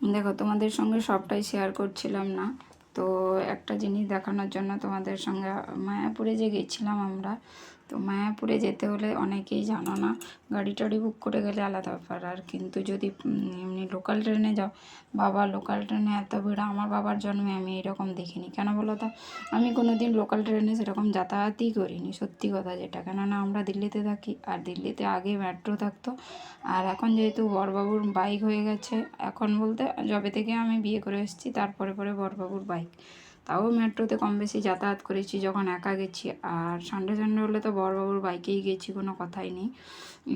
দেখো, তোমাদের সঙ্গে সবটাই শেয়ার করছিলাম না। তো একটা জিনিস দেখানোর জন্য তোমাদের সঙ্গে মায়াপুরে যে গেছিলাম আমরা তো মায়াপুরে যেতে হলে অনেকেই জানো না গাড়ি টাড়ি বুক করে গেলে আলাদা ব্যাপার। আর কিন্তু যদি এমনি লোকাল ট্রেনে যাও, বাবা লোকাল ট্রেনে এত ভিড়, আমার বাবার জন্মে আমি এরকম দেখিনি। কেন বলো তো? আমি কোনো দিন লোকাল ট্রেনে সেরকম যাতায়াতই করিনি, সত্যি কথা যেটা। কেননা আমরা দিল্লিতে থাকি, আর দিল্লিতে আগে মেট্রো থাকতো। আর এখন যেহেতু বরবাবুর বাইক হয়ে গেছে, এখন বলতে, যবে থেকে আমি বিয়ে করে এসেছি, তারপরে পরে বরবাবুর বাইক তাও মেট্রোতে কম বেশি যাতায়াত করেছি যখন একা গেছি। আর সানডে সানডে হলে তো বড়বাবুর বাইকেই গেছি, কোনো কথাই নেই।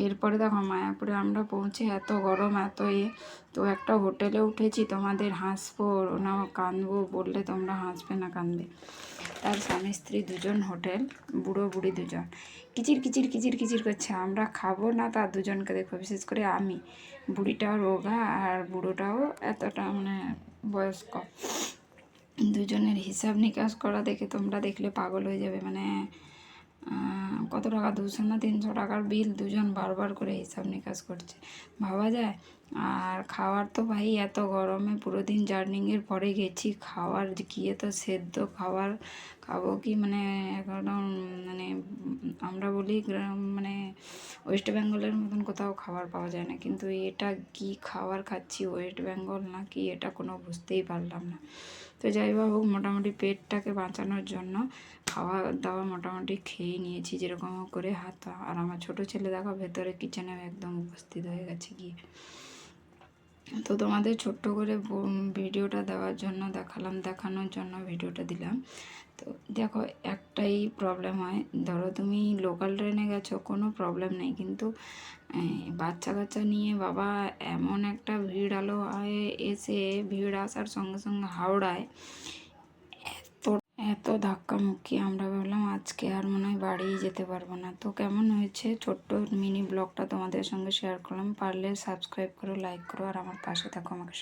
এরপরে দেখো মায়াপুরে আমরা পৌঁছে এত গরম, এত এ, তো একটা হোটেলে উঠেছি, তোমাদের হাসবো না কাঁদবো বললে তোমরা হাসবে না কাঁদবে তার স্বামী স্ত্রী দুজন হোটেল, বুড়ো বুড়ি দুজন। কিচির কিচির কিচির কিচির করছে, আমরা খাব না তার দুজনকে দেখো বিশেষ করে আমি। বুড়িটাও রোগা আর বুড়োটাও এতটা মানে বয়স্ক। দুজনের হিসাব নিকাশ করা দেখে তোমরা দেখলে পাগল হয়ে যাবে। মানে কত টাকা? দুশো না তিনশো টাকার বিল? দুজন বারবার করে হিসাব নিকাশ করছে। ভাবা যায়? আর খাওয়ার তো ভাই এত গরমে পুরো দিন জার্নিংয়ের পরে গেছি। খাওয়ার গিয়ে তো সেদ্ধ খাবার খাব কি? মানে একদম মানে আমরা বলি গ্রাম মানে ওয়েস্ট বেঙ্গলের মতন কোথাও খাবার পাওয়া যায় না। কিন্তু এটা কি খাবার খাচ্ছি, ওয়েস্ট বেঙ্গল না কি এটা কোনো বুঝতেই পারলাম না। তো যাই হোক, মোটামুটি পেটটাকে বাঁচানোর জন্য খাওয়া দাওয়া মোটামুটি খেয়ে নিয়েছি যেরকম করে হাত আর আমার ছোটো ছেলে দেখো, ভেতরে কিচেনে একদম উপস্থিত হয়ে গেছে গিয়ে। তো তোমাদের ছোট্ট করে ভিডিওটা দেওয়ার জন্য, দেখালাম, দেখানোর জন্য ভিডিওটা দিলাম। তো দেখো, একটাই প্রবলেম হয়। ধরো তুমি লোকাল ট্রেনে গেছো, কোনো প্রবলেম নেই। কিন্তু বাচ্চা কাচ্চা নিয়ে বাবা এমন একটা ভিড় আলো হয় এসে, ভিড় আসার সঙ্গে সঙ্গে হাওড়ায়। এত ধাক্কামুক্কি আমরা ভাবলাম আজকে আর মনে হয় বাড়িই যেতে পারব না। তো কেমন হয়েছে? ছোট্ট মিনি ব্লগটা তোমাদের সঙ্গে শেয়ার করলাম। পারলে সাবস্ক্রাইব করো লাইক করো আর আমার পাশে থাকো আমাকে